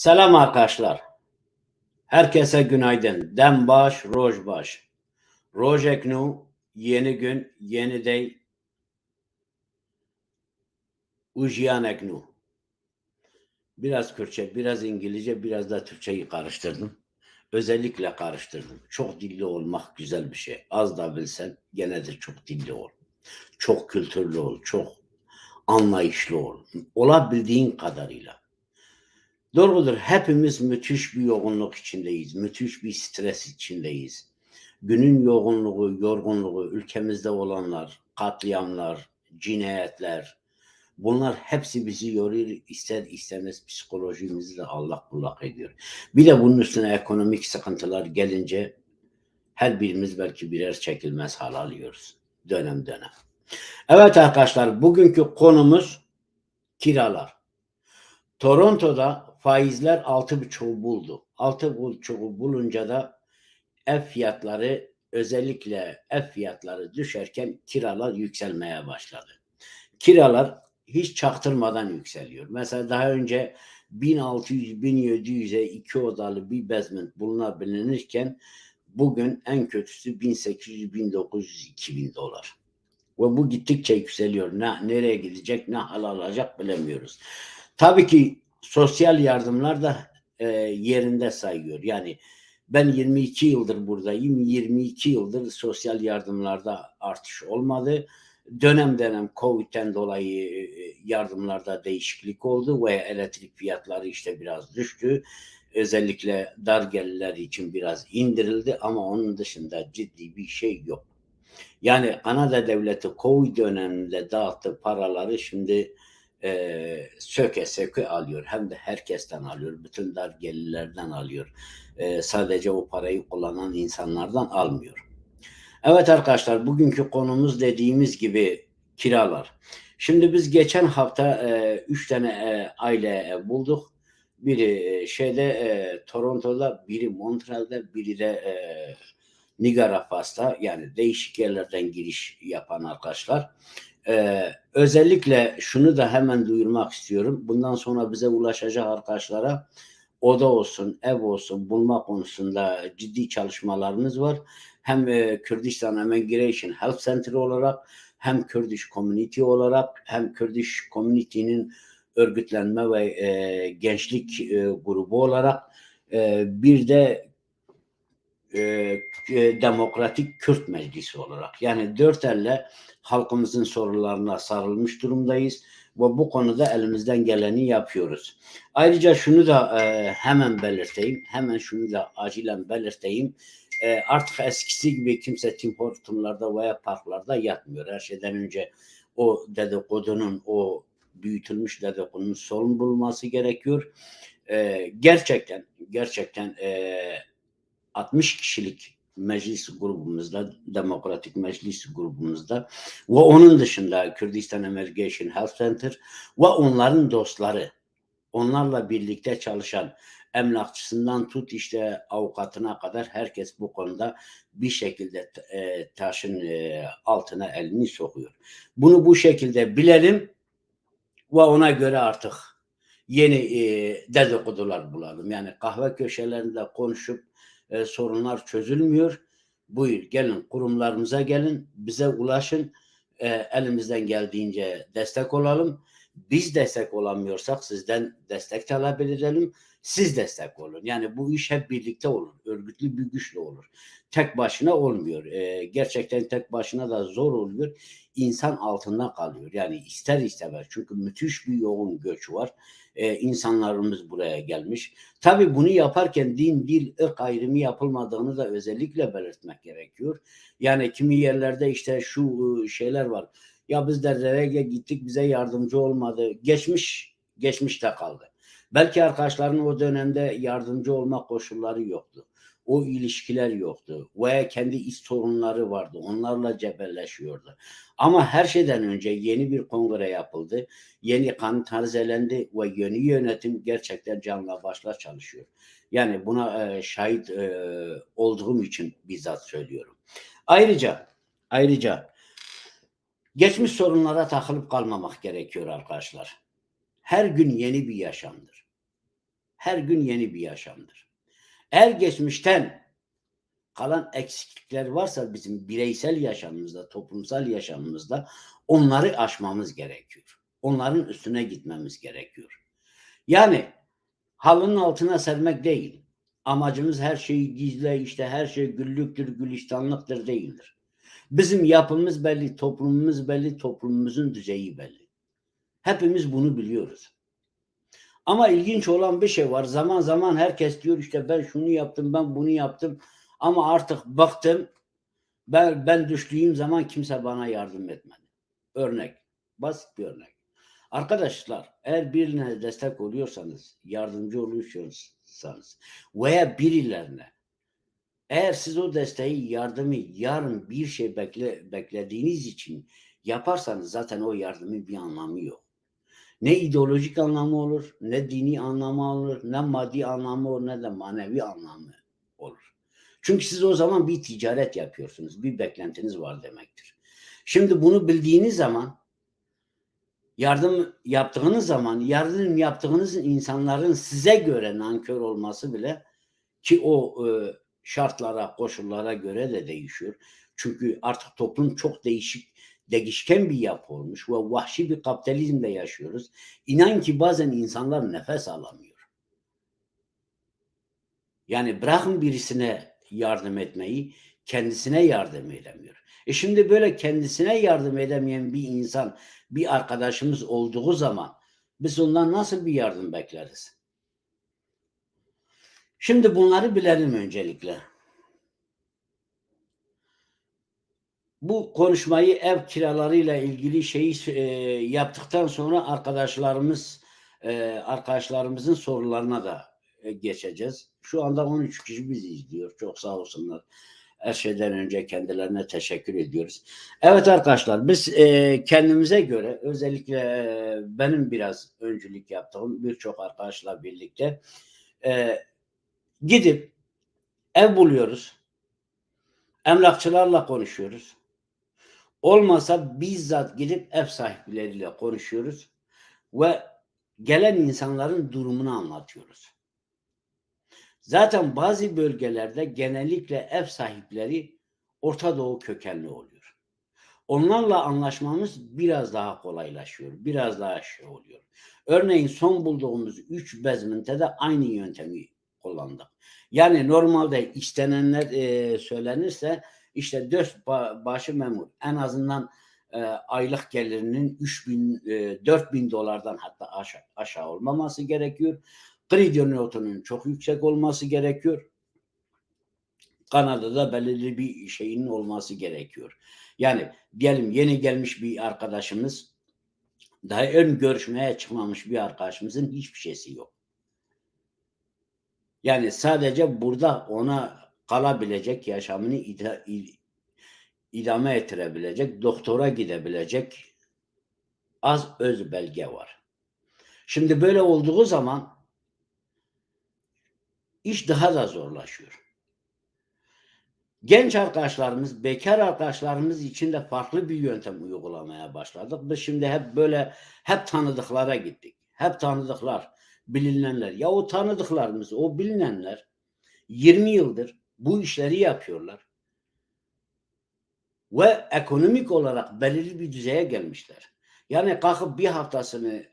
Selam arkadaşlar. Herkese günaydın. Dembaş, Rojbaş. Rojeknu, yeni gün, yeni day. Ujiyaneknu. Biraz Kürtçe, biraz İngilizce, biraz da Türkçeyi karıştırdım. Özellikle karıştırdım. Çok dilli olmak güzel bir şey. Az da bilsen gene de çok dilli ol. Çok kültürlü ol, çok anlayışlı ol. Olabildiğin kadarıyla. Doğrudur. Hepimiz müthiş bir yoğunluk içindeyiz. Müthiş bir stres içindeyiz. Günün yoğunluğu, yorgunluğu, ülkemizde olanlar, katliamlar, cinayetler, bunlar hepsi bizi yoruyor. İster istemez psikolojimizi de Allah kullak ediyor. Bir de bunun üstüne ekonomik sıkıntılar gelince her birimiz belki birer çekilmez hal alıyoruz. Dönem dönem. Evet arkadaşlar bugünkü konumuz kiralar. Toronto'da faizler 6,5'u buldu. 6,5'u bulunca da ev fiyatları özellikle ev fiyatları düşerken kiralar yükselmeye başladı. Kiralar hiç çaktırmadan yükseliyor. Mesela daha önce 1600-1700'e iki odalı bir basement bulunabilirken bugün en kötüsü 1800, 1900, 2000 dolar. Ve bu gittikçe yükseliyor. Ne, nereye gidecek, ne hal alacak bilemiyoruz. Tabii ki sosyal yardımlar da e, yerinde sayıyor. Yani ben 22 yıldır buradayım. 22 yıldır sosyal yardımlarda artış olmadı. Dönem dönem Covid'den dolayı e, yardımlarda değişiklik oldu ve elektrik fiyatları işte biraz düştü. Özellikle dar gelirler için biraz indirildi ama onun dışında ciddi bir şey yok. Yani Kanada devleti Covid döneminde dağıttığı paraları şimdi e, söke söke alıyor. Hem de herkesten alıyor. Bütün dar gelirlerden alıyor. E, sadece o parayı kullanan insanlardan almıyor. Evet arkadaşlar bugünkü konumuz dediğimiz gibi kiralar. Şimdi biz geçen hafta e, üç tane e, aile bulduk. Biri şeyde e, Toronto'da, biri Montreal'de, biri de e, Niagara Falls'ta yani değişik yerlerden giriş yapan arkadaşlar. Ee, özellikle şunu da hemen duyurmak istiyorum. Bundan sonra bize ulaşacak arkadaşlara oda olsun, ev olsun bulma konusunda ciddi çalışmalarımız var. Hem e, Kürdistan Immigration Health Center olarak hem Kurdish Community olarak hem Kurdish Community'nin örgütlenme ve e, gençlik e, grubu olarak e, bir de e, e, Demokratik Kürt Meclisi olarak yani dört elle halkımızın sorularına sarılmış durumdayız ve bu konuda elimizden geleni yapıyoruz. Ayrıca şunu da e, hemen belirteyim, hemen şunu da acilen belirteyim. E, artık eskisi gibi kimse Tim Horton'larda veya parklarda yatmıyor. Her şeyden önce o dedikodunun, o büyütülmüş dedikodunun sorun bulması gerekiyor. E, gerçekten, gerçekten e, 60 kişilik meclis grubumuzda, demokratik meclis grubumuzda ve onun dışında Kürdistan Emergation Health Center ve onların dostları, onlarla birlikte çalışan emlakçısından tut işte avukatına kadar herkes bu konuda bir şekilde e, taşın e, altına elini sokuyor. Bunu bu şekilde bilelim ve ona göre artık yeni e, dedikodular bulalım. Yani kahve köşelerinde konuşup e, sorunlar çözülmüyor. Buyur gelin kurumlarımıza gelin bize ulaşın e, elimizden geldiğince destek olalım. Biz destek olamıyorsak sizden destek talep edelim. Siz destek olun. Yani bu iş hep birlikte olur. Örgütlü bir güçle olur. Tek başına olmuyor. E, gerçekten tek başına da zor oluyor. İnsan altında kalıyor. Yani ister istemez. Çünkü müthiş bir yoğun göç var e, insanlarımız buraya gelmiş. Tabi bunu yaparken din, dil, ırk ayrımı yapılmadığını da özellikle belirtmek gerekiyor. Yani kimi yerlerde işte şu şeyler var. Ya biz derlere gittik bize yardımcı olmadı. Geçmiş, geçmişte kaldı. Belki arkadaşların o dönemde yardımcı olma koşulları yoktu o ilişkiler yoktu. Veya kendi iç sorunları vardı. Onlarla cebelleşiyordu. Ama her şeyden önce yeni bir kongre yapıldı. Yeni kanun tarzelendi ve yeni yönetim gerçekten canla başla çalışıyor. Yani buna e, şahit e, olduğum için bizzat söylüyorum. Ayrıca ayrıca geçmiş sorunlara takılıp kalmamak gerekiyor arkadaşlar. Her gün yeni bir yaşamdır. Her gün yeni bir yaşamdır. Eğer geçmişten kalan eksiklikler varsa bizim bireysel yaşamımızda, toplumsal yaşamımızda onları aşmamız gerekiyor. Onların üstüne gitmemiz gerekiyor. Yani halının altına sermek değil. Amacımız her şeyi gizle işte her şey güllüktür, gülistanlıktır değildir. Bizim yapımız belli, toplumumuz belli, toplumumuzun düzeyi belli. Hepimiz bunu biliyoruz. Ama ilginç olan bir şey var. Zaman zaman herkes diyor işte ben şunu yaptım, ben bunu yaptım. Ama artık baktım ben, ben düştüğüm zaman kimse bana yardım etmedi. Örnek. Basit bir örnek. Arkadaşlar eğer birine destek oluyorsanız, yardımcı oluyorsanız veya birilerine eğer siz o desteği, yardımı yarın bir şey bekle, beklediğiniz için yaparsanız zaten o yardımın bir anlamı yok. Ne ideolojik anlamı olur, ne dini anlamı olur, ne maddi anlamı olur, ne de manevi anlamı olur. Çünkü siz o zaman bir ticaret yapıyorsunuz, bir beklentiniz var demektir. Şimdi bunu bildiğiniz zaman yardım yaptığınız zaman yardım yaptığınız insanların size göre nankör olması bile ki o e, şartlara, koşullara göre de değişiyor. Çünkü artık toplum çok değişik, değişken bir yapı olmuş ve vahşi bir kapitalizmde yaşıyoruz. İnan ki bazen insanlar nefes alamıyor. Yani bırakın birisine yardım etmeyi, kendisine yardım edemiyor. E şimdi böyle kendisine yardım edemeyen bir insan, bir arkadaşımız olduğu zaman biz ondan nasıl bir yardım bekleriz? Şimdi bunları bilelim öncelikle. Bu konuşmayı ev kiralarıyla ilgili şeyi e, yaptıktan sonra arkadaşlarımız e, arkadaşlarımızın sorularına da e, geçeceğiz. Şu anda 13 kişi bizi izliyor. Çok sağ olsunlar. Her şeyden önce kendilerine teşekkür ediyoruz. Evet arkadaşlar biz e, kendimize göre özellikle e, benim biraz öncülük yaptığım birçok arkadaşla birlikte e, gidip ev buluyoruz. Emlakçılarla konuşuyoruz. Olmasa bizzat gidip ev sahipleriyle konuşuyoruz ve gelen insanların durumunu anlatıyoruz. Zaten bazı bölgelerde genellikle ev sahipleri Orta Doğu kökenli oluyor. Onlarla anlaşmamız biraz daha kolaylaşıyor. Biraz daha şey oluyor. Örneğin son bulduğumuz 3 bezmente de aynı yöntemi kullandık. Yani normalde istenenler e, söylenirse işte dört başı memur en azından e, aylık gelirinin 3000 e, 4000 dolardan hatta aşağı, aşağı olmaması gerekiyor. Kredi notunun çok yüksek olması gerekiyor. Kanada'da belirli bir şeyin olması gerekiyor. Yani diyelim yeni gelmiş bir arkadaşımız daha ön görüşmeye çıkmamış bir arkadaşımızın hiçbir şeysi yok. Yani sadece burada ona kalabilecek, yaşamını ida, idame ettirebilecek, doktora gidebilecek az öz belge var. Şimdi böyle olduğu zaman iş daha da zorlaşıyor. Genç arkadaşlarımız, bekar arkadaşlarımız için de farklı bir yöntem uygulamaya başladık. Biz şimdi hep böyle hep tanıdıklara gittik. Hep tanıdıklar, bilinenler. Ya o tanıdıklarımız, o bilinenler 20 yıldır bu işleri yapıyorlar. Ve ekonomik olarak belirli bir düzeye gelmişler. Yani kalkıp bir haftasını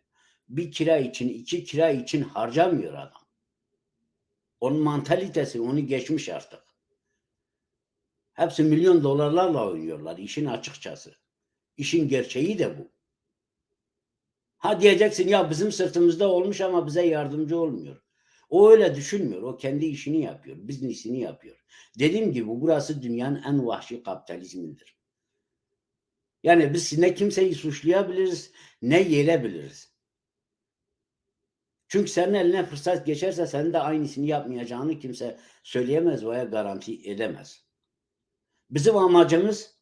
bir kira için, iki kira için harcamıyor adam. Onun mantalitesi onu geçmiş artık. Hepsi milyon dolarlarla oynuyorlar işin açıkçası. İşin gerçeği de bu. Ha diyeceksin ya bizim sırtımızda olmuş ama bize yardımcı olmuyor. O öyle düşünmüyor. O kendi işini yapıyor. Biznesini yapıyor. Dediğim gibi burası dünyanın en vahşi kapitalizmidir. Yani biz ne kimseyi suçlayabiliriz ne yenebiliriz. Çünkü senin eline fırsat geçerse senin de aynısını yapmayacağını kimse söyleyemez veya garanti edemez. Bizim amacımız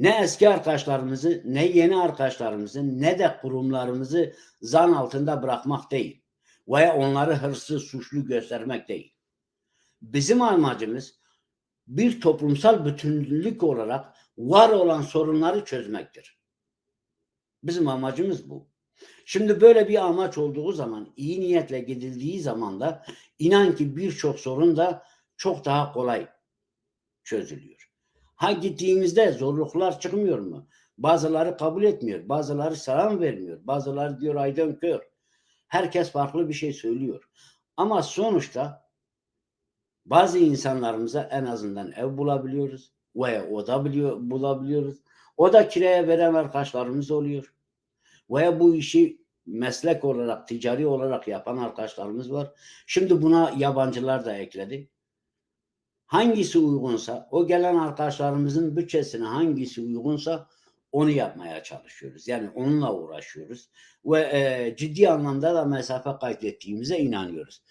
ne eski arkadaşlarımızı, ne yeni arkadaşlarımızı, ne de kurumlarımızı zan altında bırakmak değil. Veya onları hırsız, suçlu göstermek değil. Bizim amacımız bir toplumsal bütünlük olarak var olan sorunları çözmektir. Bizim amacımız bu. Şimdi böyle bir amaç olduğu zaman, iyi niyetle gidildiği zaman da inan ki birçok sorun da çok daha kolay çözülüyor. Ha gittiğimizde zorluklar çıkmıyor mu? Bazıları kabul etmiyor, bazıları selam vermiyor, bazıları diyor aydın kör. Herkes farklı bir şey söylüyor. Ama sonuçta bazı insanlarımıza en azından ev bulabiliyoruz veya oda biliyor, bulabiliyoruz. O da kiraya veren arkadaşlarımız oluyor. Veya bu işi meslek olarak, ticari olarak yapan arkadaşlarımız var. Şimdi buna yabancılar da ekledi. Hangisi uygunsa, o gelen arkadaşlarımızın bütçesine hangisi uygunsa onu yapmaya çalışıyoruz. Yani onunla uğraşıyoruz ve e, ciddi anlamda da mesafe kaydettiğimize inanıyoruz.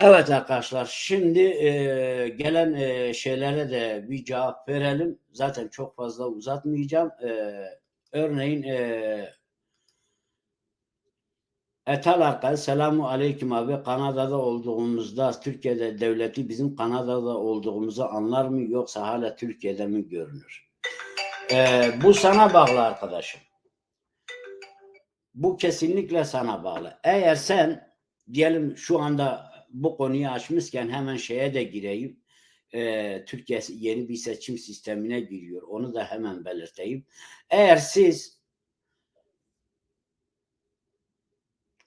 Evet arkadaşlar şimdi e, gelen e, şeylere de bir cevap verelim. Zaten çok fazla uzatmayacağım. E, örneğin e, Etal Arkadaş selamu aleyküm abi Kanada'da olduğumuzda Türkiye'de devleti bizim Kanada'da olduğumuzu anlar mı yoksa hala Türkiye'de mi görünür? E, bu sana bağlı arkadaşım. Bu kesinlikle sana bağlı. Eğer sen diyelim şu anda bu konuyu açmışken hemen şeye de gireyim. Ee, Türkiye yeni bir seçim sistemine giriyor. Onu da hemen belirteyim. Eğer siz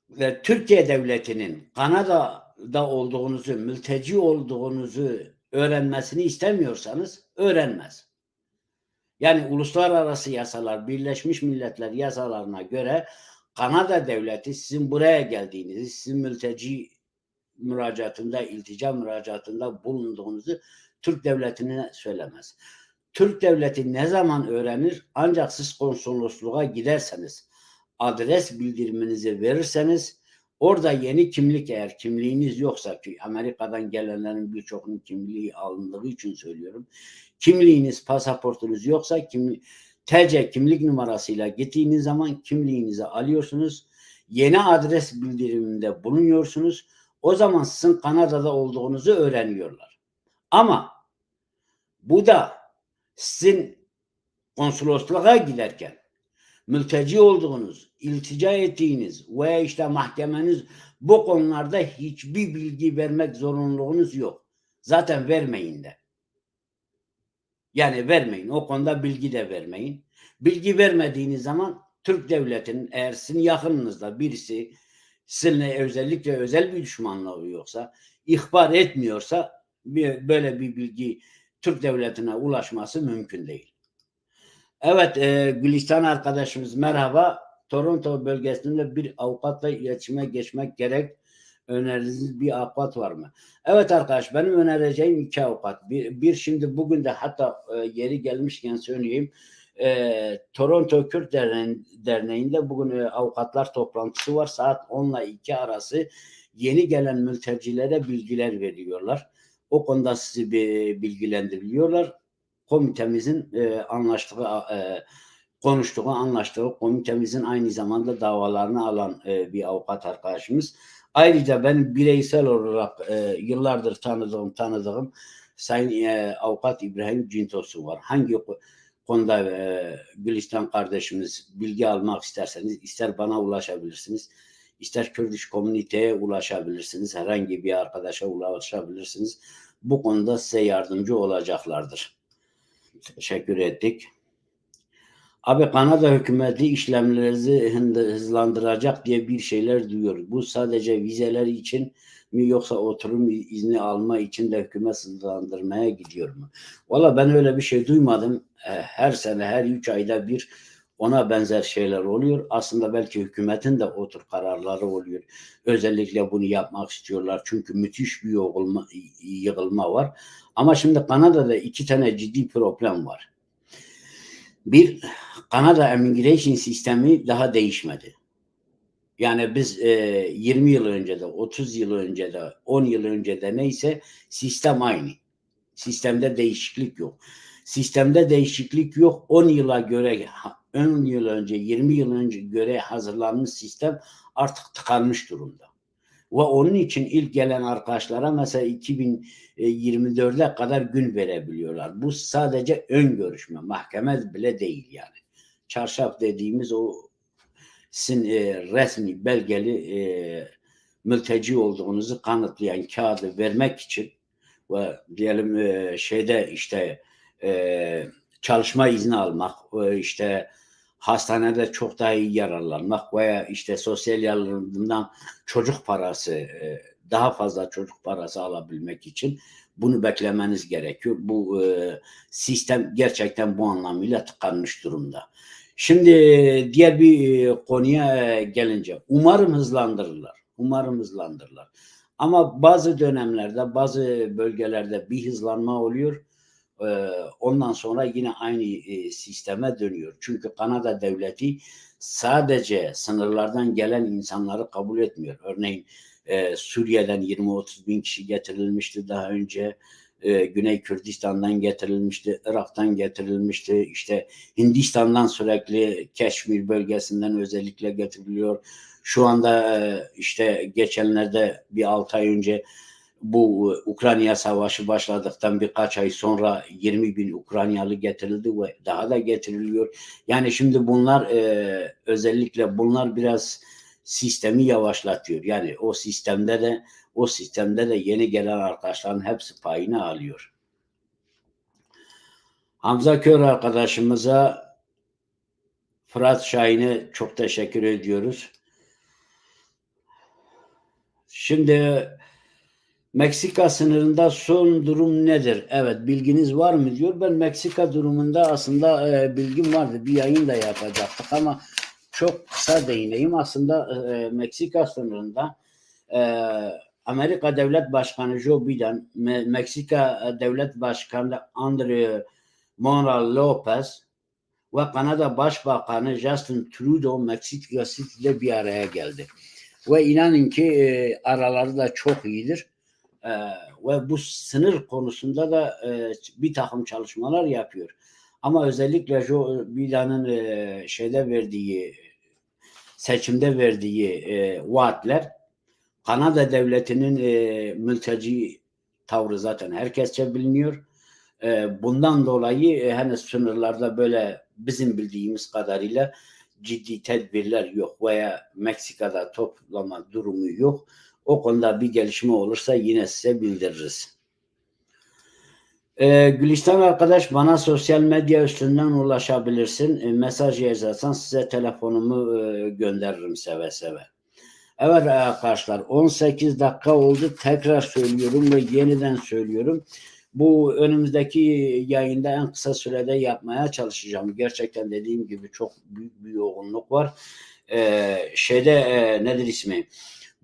ve Türkiye devletinin Kanada'da olduğunuzu, mülteci olduğunuzu öğrenmesini istemiyorsanız öğrenmez. Yani uluslararası yasalar, Birleşmiş Milletler yasalarına göre Kanada devleti sizin buraya geldiğinizi, sizin mülteci müracaatında, iltica müracaatında bulunduğunuzu Türk devletine söylemez. Türk devleti ne zaman öğrenir? Ancak siz konsolosluğa giderseniz, adres bildiriminizi verirseniz, orada yeni kimlik eğer kimliğiniz yoksa ki Amerika'dan gelenlerin birçokunun kimliği alındığı için söylüyorum. Kimliğiniz, pasaportunuz yoksa kimlik TC kimlik numarasıyla gittiğiniz zaman kimliğinizi alıyorsunuz. Yeni adres bildiriminde bulunuyorsunuz. O zaman sizin Kanada'da olduğunuzu öğreniyorlar. Ama bu da sizin konsolosluğa giderken mülteci olduğunuz, iltica ettiğiniz veya işte mahkemeniz bu konularda hiçbir bilgi vermek zorunluluğunuz yok. Zaten vermeyin de. Yani vermeyin. O konuda bilgi de vermeyin. Bilgi vermediğiniz zaman Türk devletinin eğer sizin yakınınızda birisi sizinle özellikle özel bir düşmanlığı yoksa ihbar etmiyorsa böyle bir bilgi Türk devletine ulaşması mümkün değil. Evet e, Gülistan arkadaşımız merhaba. Toronto bölgesinde bir avukatla iletişime geçmek gerek. Öneriniz bir avukat var mı? Evet arkadaş benim önereceğim iki avukat. Bir, bir şimdi bugün de hatta e, yeri gelmişken söyleyeyim. E, Toronto Kürt Derneği'nde bugün e, avukatlar toplantısı var. Saat 10 ile 2 arası yeni gelen mültecilere bilgiler veriyorlar. O konuda sizi bir bilgilendiriliyorlar. Komitemizin e, anlaştığı e, konuştuğu, anlaştığı komitemizin aynı zamanda davalarını alan e, bir avukat arkadaşımız. Ayrıca ben bireysel olarak e, yıllardır tanıdığım tanıdığım Sayın e, Avukat İbrahim Cintosu var. Hangi konuda e, Gülistan kardeşimiz bilgi almak isterseniz ister bana ulaşabilirsiniz. ister Kürdüş komüniteye ulaşabilirsiniz. Herhangi bir arkadaşa ulaşabilirsiniz. Bu konuda size yardımcı olacaklardır. Teşekkür ettik. Abi Kanada hükümeti işlemlerinizi hızlandıracak diye bir şeyler duyuyor. Bu sadece vizeler için mi yoksa oturum izni alma için de hükümet hızlandırmaya gidiyor mu? Valla ben öyle bir şey duymadım. E, her sene her üç ayda bir ona benzer şeyler oluyor. Aslında belki hükümetin de otur kararları oluyor. Özellikle bunu yapmak istiyorlar. Çünkü müthiş bir yığılma, yığılma var. Ama şimdi Kanada'da iki tane ciddi problem var. Bir, Kanada immigration sistemi daha değişmedi. Yani biz e, 20 yıl önce de, 30 yıl önce de, 10 yıl önce de neyse sistem aynı. Sistemde değişiklik yok. Sistemde değişiklik yok. 10 yıla göre, 10 yıl önce, 20 yıl önce göre hazırlanmış sistem artık tıkanmış durumda. Ve onun için ilk gelen arkadaşlara mesela 2024'e kadar gün verebiliyorlar. Bu sadece ön görüşme, mahkeme bile değil yani. Çarşaf dediğimiz o sizin e, resmi belgeli e, mülteci olduğunuzu kanıtlayan kağıdı vermek için ve diyelim e, şeyde işte e, çalışma izni almak, e, işte hastanede çok daha iyi yararlanmak veya işte sosyal yardımdan çocuk parası e, daha fazla çocuk parası alabilmek için bunu beklemeniz gerekiyor. Bu e, sistem gerçekten bu anlamıyla tıkanmış durumda. Şimdi e, diğer bir konuya gelince umarım hızlandırırlar. Umarım hızlandırırlar. Ama bazı dönemlerde, bazı bölgelerde bir hızlanma oluyor. Ee, ondan sonra yine aynı e, sisteme dönüyor. Çünkü Kanada devleti sadece sınırlardan gelen insanları kabul etmiyor. Örneğin e, Suriye'den 20-30 bin kişi getirilmişti daha önce. E, Güney Kürdistan'dan getirilmişti, Irak'tan getirilmişti. İşte Hindistan'dan sürekli Keşmir bölgesinden özellikle getiriliyor. Şu anda işte geçenlerde bir 6 ay önce bu e, Ukrayna savaşı başladıktan birkaç ay sonra 20 bin Ukraynalı getirildi ve daha da getiriliyor. Yani şimdi bunlar e, özellikle bunlar biraz sistemi yavaşlatıyor. Yani o sistemde de o sistemde de yeni gelen arkadaşların hepsi payını alıyor. Hamza Kör arkadaşımıza Fırat Şahin'e çok teşekkür ediyoruz. Şimdi Meksika sınırında son durum nedir? Evet bilginiz var mı diyor. Ben Meksika durumunda aslında e, bilgim vardı. Bir yayın da yapacaktık ama çok kısa değineyim. Aslında e, Meksika sınırında e, Amerika Devlet Başkanı Joe Biden, Me Meksika Devlet Başkanı Andrew Monreal Lopez ve Kanada Başbakanı Justin Trudeau Meksika City'de bir araya geldi. Ve inanın ki e, araları da çok iyidir. E, ve bu sınır konusunda da e, bir takım çalışmalar yapıyor. Ama özellikle Joe Biden'ın e, şeyde verdiği seçimde verdiği e, vaatler Kanada devletinin e, mülteci tavrı zaten herkesçe biliniyor. E, bundan dolayı e, henüz sınırlarda böyle bizim bildiğimiz kadarıyla ciddi tedbirler yok veya Meksika'da toplama durumu yok. O konuda bir gelişme olursa yine size bildiririz. Ee, Gülistan arkadaş bana sosyal medya üstünden ulaşabilirsin. E, mesaj yazarsan size telefonumu e, gönderirim seve seve. Evet arkadaşlar 18 dakika oldu. Tekrar söylüyorum ve yeniden söylüyorum. Bu önümüzdeki yayında en kısa sürede yapmaya çalışacağım. Gerçekten dediğim gibi çok büyük bir yoğunluk var. Ee, şeyde e, nedir ismi?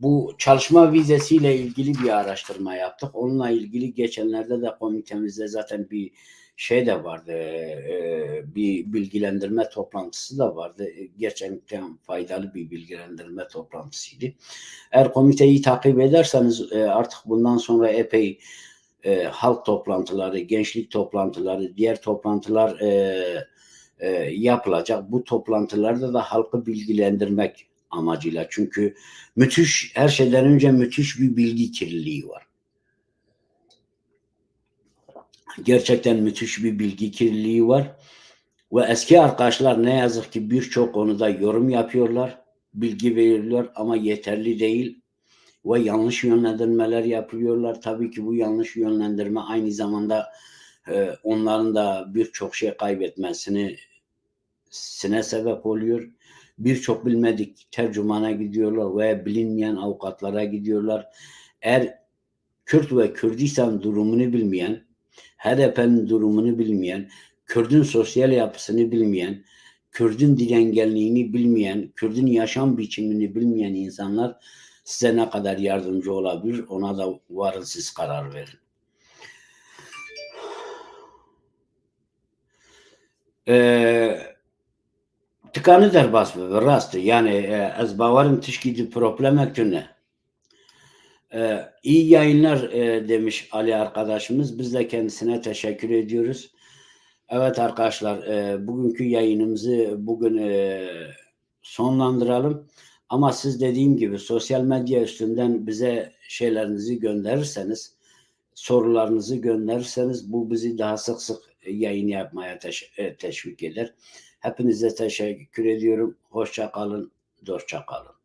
Bu çalışma vizesiyle ilgili bir araştırma yaptık. Onunla ilgili geçenlerde de komitemizde zaten bir şey de vardı. E, bir bilgilendirme toplantısı da vardı. E, gerçekten faydalı bir bilgilendirme toplantısıydı. Eğer komiteyi takip ederseniz e, artık bundan sonra epey halk toplantıları, gençlik toplantıları, diğer toplantılar yapılacak. Bu toplantılarda da halkı bilgilendirmek amacıyla. Çünkü müthiş, her şeyden önce müthiş bir bilgi kirliliği var. Gerçekten müthiş bir bilgi kirliliği var. Ve eski arkadaşlar ne yazık ki birçok konuda yorum yapıyorlar, bilgi veriyorlar ama yeterli değil ve yanlış yönlendirmeler yapıyorlar. Tabii ki bu yanlış yönlendirme aynı zamanda e, onların da birçok şey kaybetmesini sine sebep oluyor. Birçok bilmedik tercümana gidiyorlar veya bilinmeyen avukatlara gidiyorlar. Eğer Kürt ve Kürdistan durumunu bilmeyen, HDP'nin durumunu bilmeyen, Kürdün sosyal yapısını bilmeyen, Kürdün dil engelliğini bilmeyen, Kürdün yaşam biçimini bilmeyen insanlar size ne kadar yardımcı olabilir ona da varın siz karar verin. Ee, tıkanı der basmı rastı yani az bavarım tişkidi problemek tüne. Ee, iyi yayınlar e, demiş Ali arkadaşımız. Biz de kendisine teşekkür ediyoruz. Evet arkadaşlar e, bugünkü yayınımızı bugün e, sonlandıralım. Ama siz dediğim gibi sosyal medya üstünden bize şeylerinizi gönderirseniz, sorularınızı gönderirseniz bu bizi daha sık sık yayın yapmaya teş- teşvik eder. Hepinize teşekkür ediyorum. Hoşça kalın. Dostça kalın.